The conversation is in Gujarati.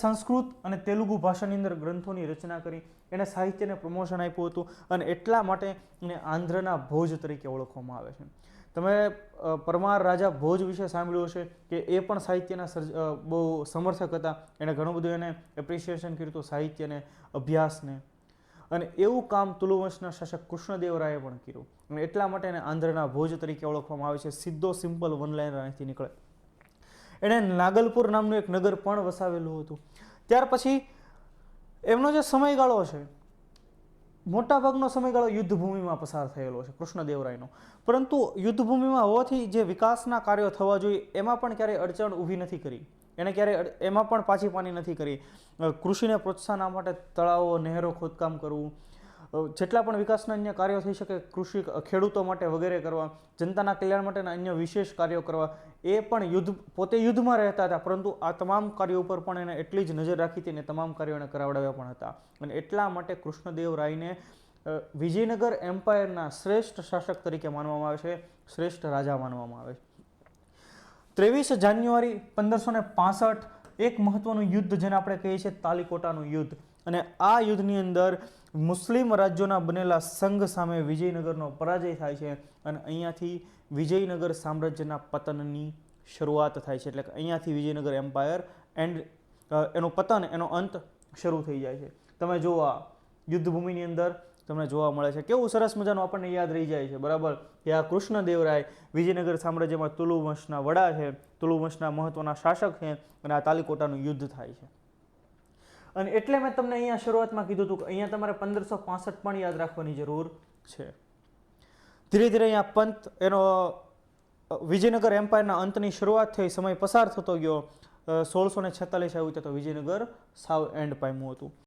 સંસ્કૃત અને તેલુગુ ભાષાની અંદર ગ્રંથોની રચના કરી એણે સાહિત્યને પ્રમોશન આપ્યું હતું અને એટલા માટે એને આંધ્રના ભોજ તરીકે ઓળખવામાં આવે છે. તમે પરમાર રાજા ભોજ વિશે સાંભળ્યું હશે કે એ પણ સાહિત્યના સર્જ બહુ સમર્થક હતા. એણે ઘણું બધું એને એપ્રિશિએશન કર્યું હતું, સાહિત્યને, અભ્યાસને. અને એવું કામ તુલુવંશના શાસક કૃષ્ણદેવરાયે પણ કર્યું. અને એટલા માટે એને આંધ્રના ભોજ તરીકે ઓળખવામાં આવે છે. સીધો સિમ્પલ વન લાઇનર અહીંથી નીકળે. એણે નાગલપુર નામનું એક નગર પણ વસાવેલું હતું. ત્યાર પછી એમનો જે સમયગાળો છે, મોટાભાગનો સમયગાળો યુદ્ધભૂમિમાં પસાર થયેલો છે, કૃષ્ણદેવરાયનો. પરંતુ યુદ્ધભૂમિમાં હોવાથી જે વિકાસના કાર્યો થવા જોઈએ, એમાં પણ ક્યારેય અડચણ ઊભી નથી કરી. એણે ક્યારેય એમાં પણ પાછી પાની નથી કરી. કૃષિને પ્રોત્સાહન માટે તળાવો, નહેરો, ખોદકામ કરવું જેટલા પણ વિકાસના અન્ય કાર્યો થઈ શકે, કૃષિ ખેડૂતો માટે વગેરે કરવા, જનતાના કલ્યાણ માટેના અન્ય વિશેષ કાર્યો કરવા, એ પણ યુદ્ધ, પોતે યુદ્ધમાં રહેતા હતા, પરંતુ આ તમામ કાર્યો ઉપર પણ એને એટલી જ નજર રાખી હતી અને તમામ કાર્યો એને કરાવડાવ્યા પણ હતા. અને એટલા માટે કૃષ્ણદેવ રાયને વિજયનગર એમ્પાયરના શ્રેષ્ઠ શાસક તરીકે માનવામાં આવે છે, શ્રેષ્ઠ રાજા માનવામાં આવે છે. ત્રેવીસ જાન્યુઆરી પંદરસો ને પાસઠ, એક મહત્વનું યુદ્ધ જેને આપણે કહીએ છીએ તાલીકોટાનું યુદ્ધ. અને આ યુદ્ધની અંદર મુસ્લિમ રાજ્યોના બનેલા સંઘ સામે વિજયનગરનો પરાજય થાય છે અને અહીંયાથી વિજયનગર સામ્રાજ્યના પતનની શરૂઆત થાય છે. એટલે કે અહીંયાથી વિજયનગર એમ્પાયર એન્ડ એનું પતન, એનો અંત શરૂ થઈ જાય છે. તમે જુઓ આ યુદ્ધભૂમિની અંદર તમને જોવા મળે છે. કેવું સરસ મજાનું આપણને યાદ રહી જાય છે. બરાબર? કે આ કૃષ્ણદેવરાય વિજયનગર સામ્રાજ્યમાં તુલુ વંશના વડા છે. તુલુ વંશના મહત્વના શાસક છે અને આ તાલીકોટાનું યુદ્ધ થાય છે. અને એટલે મેં તમને અહીંયા શરૂઆતમાં કીધું હતું કે અહીંયા તમારે પંદરસો પાસઠ પણ યાદ રાખવાની જરૂર છે. ધીરે ધીરે અહીંયા પંત એનો વિજયનગર એમ્પાયરના અંતની શરૂઆત થઈ, સમય પસાર થતો ગયો. સોળસો ને છેતાલીસ આવ્યું તો વિજયનગર સાવ એન્ડ પામ્યું હતું.